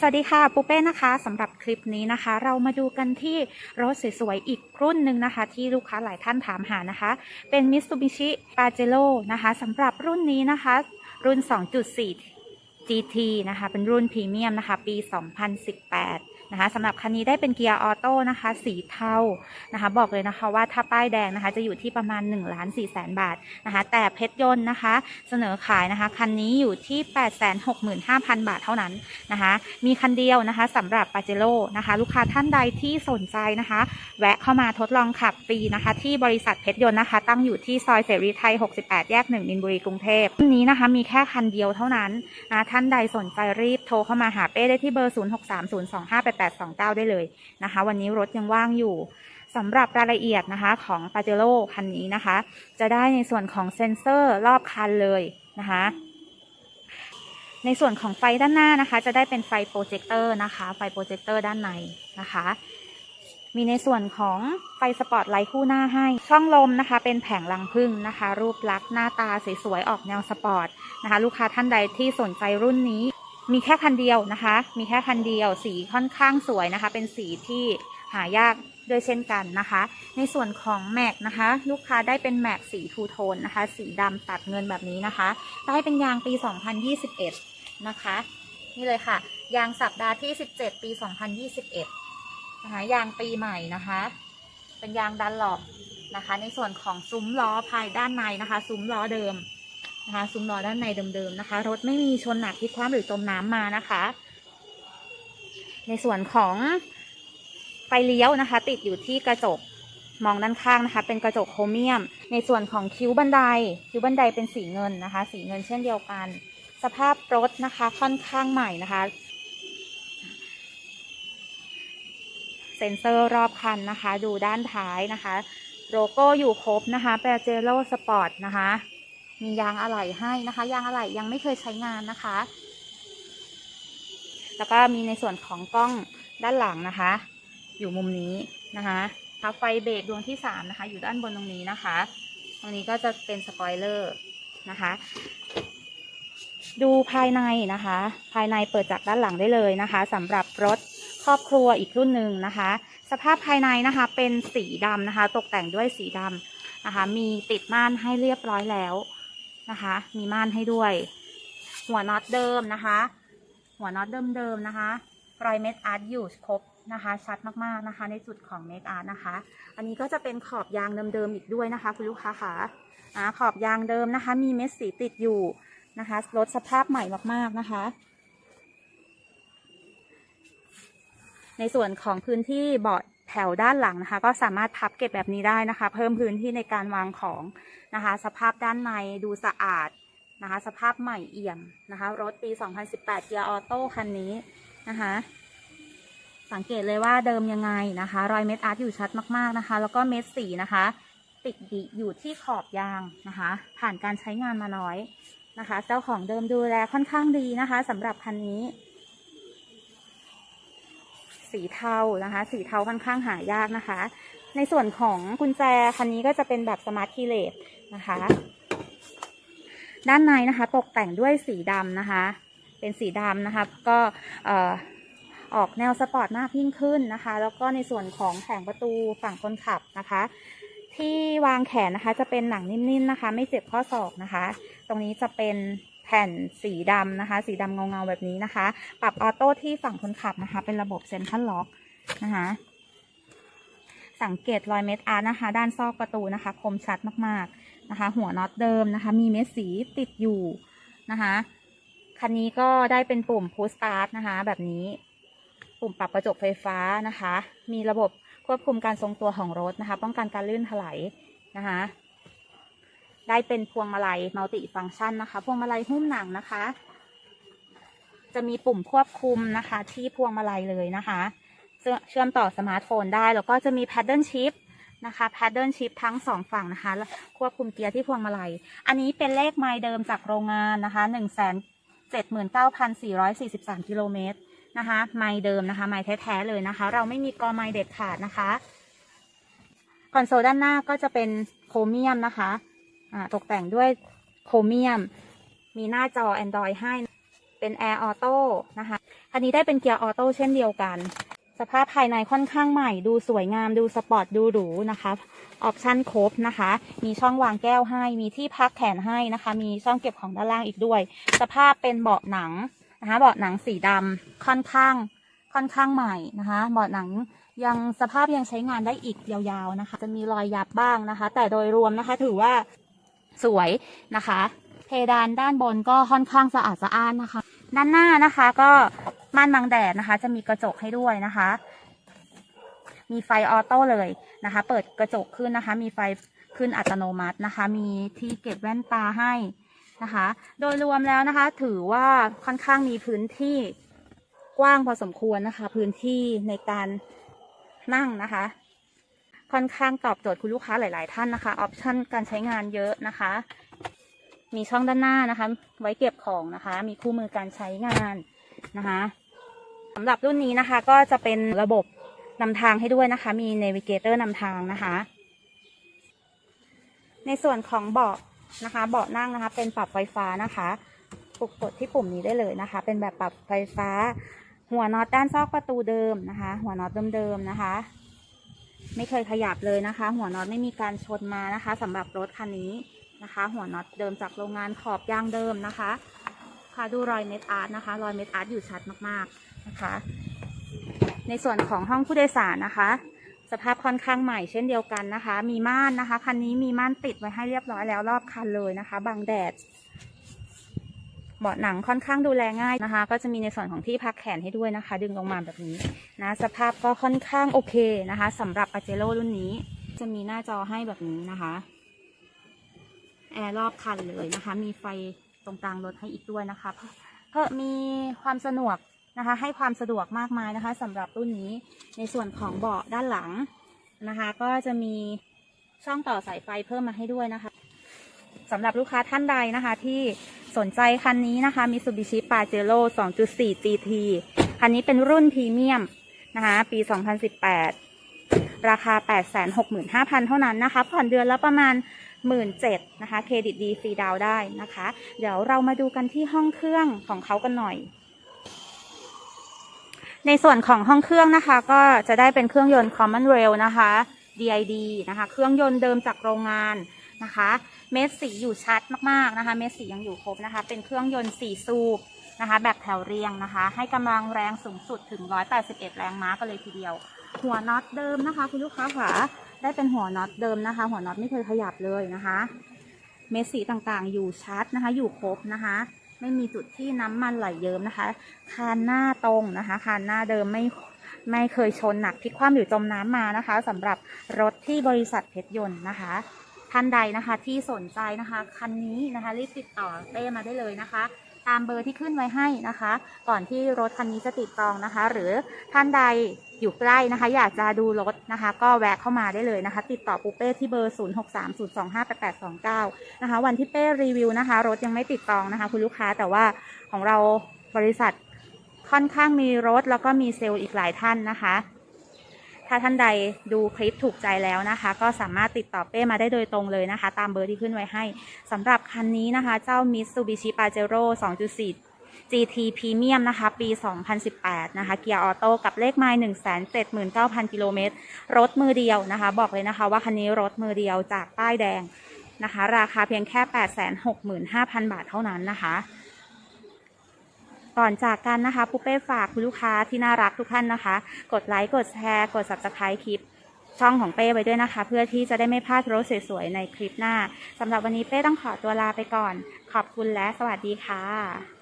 สวัสดีค่ะปูเป้นะคะสำหรับคลิปนี้นะคะ เรามาดูกันที่รถสวยๆอีกรุ่นหนึ่งนะคะ ที่ลูกค้าหลายท่านถามหานะคะ เป็น Mitsubishi Pajero นะคะสำหรับรุ่นนี้นะคะ รุ่น 2.4 GT นะคะ เป็นรุ่นพรีเมียมนะคะ ปี 2018 นะคะสำหรับคันนี้ได้เป็นเกียร์ออโต้นะคะ สีเทานะคะ บอกเลยนะคะว่าถ้าป้ายแดงนะคะ จะอยู่ที่ประมาณ1ล้าน4แสนบาทนะคะ แต่เพชรยนต์นะคะ เสนอขายนะคะ คันนี้อยู่ที่ 865,000 บาทเท่านั้นนะคะ มีคันเดียวนะคะสำหรับปาเจโร่นะคะ ลูกค้าท่านใดที่สนใจนะคะ แวะเข้ามาทดลองขับฟรีนะคะ ที่บริษัทเพชรยนต์นะคะ ตั้งอยู่ที่ซอยเสรีไทย 68 แยก1มินบุรีกรุงเทพรุ่นนี้นะคะ มีแค่คันเดียวเท่านั้นนะคะท่านใดสนใจรีบโทรเข้ามาหาเป้ได้ที่เบอร์ 0630258829 ได้เลยนะคะ วันนี้รถยังว่างอยู่สำหรับรายละเอียดนะคะของปาเจโร่คันนี้นะคะ จะได้ในส่วนของเซ็นเซอร์รอบคันเลยนะคะในส่วนของไฟด้านหน้านะคะ จะได้เป็นไฟโปรเจคเตอร์นะคะ ไฟโปรเจคเตอร์ด้านในนะคะ มีในส่วนของไฟสปอตไลท์คู่หน้าให้ ช่องลมนะคะ เป็นแผงรังพึ่งนะคะ รูปลักษณ์หน้าตาสวยๆออกแนวสปอร์ตนะคะ ลูกค้าท่านใดที่สนใจรุ่นนี้ มีแค่คันเดียวนะคะ มีแค่คันเดียวสีค่อนข้างสวยนะคะ เป็นสีที่หายากด้วยเช่นกันนะคะ ในส่วนของแม็กนะคะ ลูกค้าได้เป็นแม็กสีทูโทนนะคะ สีดำตัดเงินแบบนี้นะคะ ได้เป็นยางปี 2021 นะคะ นี่เลยค่ะ ยางสัปดาห์ที่ 17 ปี 2021 นะคะยางปีใหม่นะคะ เป็นยางดันหลอบนะคะ ในส่วนของซุ้มล้อภายด้านในนะคะ ซุ้มล้อเดิมนะคะ ซุ้มล้อด้านในเดิมๆนะคะ รถไม่มีชนหนักพลิกคว่ำหรือจมน้ำมานะคะ ในส่วนของไฟเลี้ยวนะคะ ติดอยู่ที่กระจกมองด้านข้างนะคะ เป็นกระจกโครเมียม ในส่วนของคิ้วบันได คิ้วบันไดเป็นสีเงินนะคะ สีเงินเช่นเดียวกัน สภาพรถนะคะค่อนข้างใหม่นะคะ เซ็นเซอร์รอบคันนะคะ ดูด้านท้ายนะคะ โลโก้อยู่ครบนะคะแปเจโร่สปอร์ตนะคะ มียางอะไหล่ให้นะคะ ยางอะไหล่ยังไม่เคยใช้งานนะคะ แล้วก็มีในส่วนของกล้องด้านหลังนะคะ อยู่มุมนี้นะคะทับไฟเบรกดวงที่สามนะคะ อยู่ด้านบนตรงนี้นะคะ ตรงนี้ก็จะเป็นสปอยเลอร์นะคะดูภายในนะคะ ภายในเปิดจากด้านหลังได้เลยนะคะสำหรับรถ ครอบครัวอีกรุ่นหนึ่งนะคะ สภาพภายในนะคะเป็นสีดำนะคะ ตกแต่งด้วยสีดำนะคะ มีติดม่านให้เรียบร้อยแล้วนะคะ มีม่านให้ด้วย หัวน็อตเดิมนะคะ หัวน็อตเดิมๆนะคะรอยเม็ดอาร์ตอยู่ครบนะคะ ชัดมากๆนะคะ ในจุดของเม็ดอาร์ตนะคะ อันนี้ก็จะเป็นขอบยางเดิมๆอีกด้วยนะคะคุณลูกค้าค่ะขอบยางเดิมนะคะ มีเม็ดสีติดอยู่นะคะ รถสภาพใหม่มากๆนะคะ ในส่วนของพื้นที่เบาะแถวด้านหลังนะคะ ก็สามารถพับเก็บแบบนี้ได้นะคะ เพิ่มพื้นที่ในการวางของนะคะ สภาพด้านในดูสะอาดนะคะ สภาพใหม่เอี่ยมนะคะ รถปี 2018 เกียร์ออโต้คันนี้นะคะ สังเกตเลยว่าเดิมยังไงนะคะ รอยเม็ดอาร์ตอยู่ชัดมากๆนะคะ แล้วก็เม็ดสีนะคะ ติดอยู่ที่ขอบยางนะคะ ผ่านการใช้งานมาน้อยนะคะ เจ้าของเดิมดูแลค่อนข้างดีนะคะสำหรับคันนี้ สีเทานะคะ สีเทาค่อนข้างหายากนะคะ ในส่วนของกุญแจคันนี้ก็จะเป็นแบบสมาร์ทคีเลสนะคะ ด้านในนะคะ ตกแต่งด้วยสีดำนะคะ เป็นสีดำนะคะ ก็ออออกแนวสปอร์ตมากยิ่งขึ้นนะคะ แล้วก็ในส่วนของแผงประตูฝั่งคนขับนะคะ ที่วางแขนนะคะ จะเป็นหนังนิ่มๆนะคะ ไม่เจ็บข้อศอกนะคะ ตรงนี้จะเป็น แผ่นสีดำนะคะ สีดำเงาๆแบบนี้นะคะ ปรับออโต้ที่ฝั่งคนขับนะคะ เป็นระบบเซ็นทรัลล็อกนะคะสังเกตรอยเม็ดอาร์นะคะ ด้านซอกประตูนะคะ คมชัดมากๆนะคะ หัวน็อตเดิมนะคะ มีเม็ดสีติดอยู่นะคะคันนี้ก็ได้เป็นปุ่ม push start นะคะ แบบนี้ปุ่มปรับกระจกไฟฟ้านะคะ มีระบบควบคุมการทรงตัวของรถนะคะ ป้องกันการลื่นถลายนะคะ ได้เป็นพวงมาลัยมัลติฟังก์ชันนะคะ พวงมาลัยหุ้มหนังนะคะ จะมีปุ่มควบคุมนะคะ ที่พวงมาลัยเลยนะคะ เชื่อมต่อสมาร์ทโฟนได้ แล้วก็จะมีแพดเดิลชิพนะคะแพดเดิลชิพทั้งสองฝั่งนะคะ ควบคุมเกียร์ที่พวงมาลัย อันนี้เป็นเลขไมล์เดิมจากโรงงานนะคะหนึ่งแสนเจ็ดหมื่นเก้าพันสี่ร้อยสี่สิบสามกิโลเมตรนะคะ ไมล์เดิมนะคะ ไมล์แท้ๆเลยนะคะ เราไม่มีกอไมล์เด็ดขาดนะคะ คอนโซลด้านหน้าก็จะเป็นโครเมียมนะคะ ตกแต่งด้วยโครเมียม มีหน้าจอ Android ให้ เป็น Air Auto นะคะขคันนี้ได้เป็นเกียร์ออโต้เช่นเดียวกัน สภาพภายในค่อนข้างใหม่ ดูสวยงาม ดูสปอร์ต ดูหรูนะคะ ออปชั่นครบนะคะ มีช่องวางแก้วให้ มีที่พักแขนให้นะคะ มีช่องเก็บของด้านล่างอีกด้วย สภาพเป็นเบาะหนังนะคะเบาะหนังสีดำค่อนข้างค่อนข้างใหม่นะคะเบาะหนังยังสภาพยังใช้งานได้อีกยาวๆนะคะ จะมีรอยยับบ้างนะคะ แต่โดยรวมนะคะถือว่า สวยนะคะ เพดานด้านบนก็ค่อนข้างสะอาดสะอ้านนะคะ ด้านหน้านะคะก็ม่านบังแดดนะคะ จะมีกระจกให้ด้วยนะคะ มีไฟออโต้เลยนะคะ เปิดกระจกขึ้นนะคะ มีไฟขึ้นอัตโนมัตินะคะ มีที่เก็บแว่นตาให้นะคะ โดยรวมแล้วนะคะ ถือว่าค่อนข้างมีพื้นที่กว้างพอสมควรนะคะ พื้นที่ในการนั่งนะคะ ค่อนข้างตอบโจทย์คุณลูกค้าหลาย ๆ ท่านนะคะออปชันการใช้งานเยอะนะคะ มีช่องด้านหน้านะคะ ไว้เก็บของนะคะ มีคู่มือการใช้งานนะคะสำหรับรุ่นนี้นะคะก็จะเป็นระบบนำทางให้ด้วยนะคะ มีเนวิเกเตอร์นำทางนะคะ ในส่วนของเบาะนะคะ เบาะนั่งนะคะ เป็นปรับไฟฟ้านะคะปลุกกดที่ปุ่มนี้ได้เลยนะคะ เป็นแบบปรับไฟฟ้า หัวน็อตด้านซอกประตูเดิมนะคะ หัวน็อตเดิมๆนะคะ ไม่เคยขยับเลยนะคะ หัวน็อตไม่มีการชนมานะคะสำหรับรถคันนี้นะคะ หัวน็อตเดิมจากโรงงานขอบยางเดิมนะคะค่ะดูรอยเม็ดอาร์ตนะคะ รอยเม็ดอาร์ตอยู่ชัดมากๆนะคะ ในส่วนของห้องผู้โดยสารนะคะ สภาพค่อนข้างใหม่เช่นเดียวกันนะคะ มีม่านนะคะคันนี้มีม่านติดไว้ให้เรียบร้อยแล้วรอบคันเลยนะคะบังแดด เบาะหนังค่อนข้างดูแลง่ายนะคะ ก็จะมีในส่วนของที่พักแขนให้ด้วยนะคะ ดึงลงมาแบบนี้นะสภาพก็ค่อนข้างโอเคนะคะสำหรับปาเจโร่รุ่นนี้ จะมีหน้าจอให้แบบนี้นะคะแอร์รอบคันเลยนะคะ มีไฟตรงกลางรถให้อีกด้วยนะคะเพิ่มมีความสะดวกนะคะ ให้ความสะดวกมากมายนะคะสำหรับรุ่นนี้ในส่วนของเบาะด้านหลังนะคะ ก็จะมีช่องต่อสายไฟเพิ่มมาให้ด้วยนะคะสำหรับลูกค้าท่านใดนะคะที่ สนใจคันนี้นะคะ Mitsubishi Pajero 2.4 GT คันนี้เป็นรุ่นพรีเมียมนะคะ ปี 2018 ราคา 865,000 เท่านั้นนะคะ ผ่อนเดือนละประมาณ 17,000นะคะ เครดิตดีฟรีดาวได้นะคะ เดี๋ยวเรามาดูกันที่ห้องเครื่องของเขากันหน่อย ในส่วนของห้องเครื่องนะคะ ก็จะได้เป็นเครื่องยนต์ Common Rail นะคะ DID นะคะ เครื่องยนต์เดิมจากโรงงาน นะคะ เม็ดสีอยู่ชัดมากๆนะคะ เม็ดสียังอยู่ครบนะคะ เป็นเครื่องยนต์4สูบนะคะ แบบแถวเรียงนะคะ ให้กำลังแรงสูงสุดถึง 181 แรงม้ากันเลยทีเดียว หัวน็อตเดิมนะคะ คุณลูกค้าค่ะ ได้เป็นหัวน็อตเดิมนะคะ หัวน็อตไม่เคยขยับเลยนะคะ เม็ดสีต่างๆ อยู่ชัดนะคะ อยู่ครบนะคะ ไม่มีจุดที่น้ำมันไหลเยิ้มนะคะ คานหน้าตรงนะคะ คานหน้าเดิมไม่ไม่เคยชนหนักพลิกคว่ำหรือจมน้ำมานะคะสำหรับรถที่บริษัทเพชรยนต์นะคะ ท่านใดนะคะ ที่สนใจนะคะคันนี้นะคะรีบติดต่อเต้มาได้เลยนะคะ ตามเบอร์ที่ขึ้นไว้ให้นะคะ ก่อนที่รถคันนี้จะติดจองนะคะ หรือท่านใดอยู่ใกล้นะคะ อยากจะดูรถนะคะ ก็แวะเข้ามาได้เลยนะคะ ติดต่อปูเป้ที่เบอร์ 0630258829 นะคะ วันที่เป้รีวิวนะคะ รถยังไม่ติดจองนะคะ คุณลูกค้าแต่ว่าของเราบริษัทค่อนข้างมีรถแล้วก็มีเซลล์อีกหลายท่านนะคะ ถ้าท่านใดดูคลิปถูกใจแล้วนะคะ ก็สามารถติดต่อเป้มาได้โดยตรงเลยนะคะ ตามเบอร์ที่ขึ้นไว้ให้สำหรับคันนี้นะคะ เจ้า Mitsubishi Pajero 2.4 GT Premium นะคะ ปี 2018 นะคะ เกียร์ออโต้กับเลขไมล์179,000 กิโลเมตร รถมือเดียวนะคะ บอกเลยนะคะว่าคันนี้รถมือเดียวจากป้ายแดงนะคะ ราคาเพียงแค่ 865,000 บาทเท่านั้นนะคะ ก่อนจากกันนะคะปุ๊เป้ฝากคุณลูกค้าที่น่ารักทุกท่านนะคะ กดไลค์กดแชร์ กด subscribe คลิปช่องของเป้ไว้ด้วยนะคะ เพื่อที่จะได้ไม่พลาดรถสวยๆในคลิปหน้าสำหรับวันนี้เป้ต้องขอตัวลาไปก่อน ขอบคุณและสวัสดีค่ะ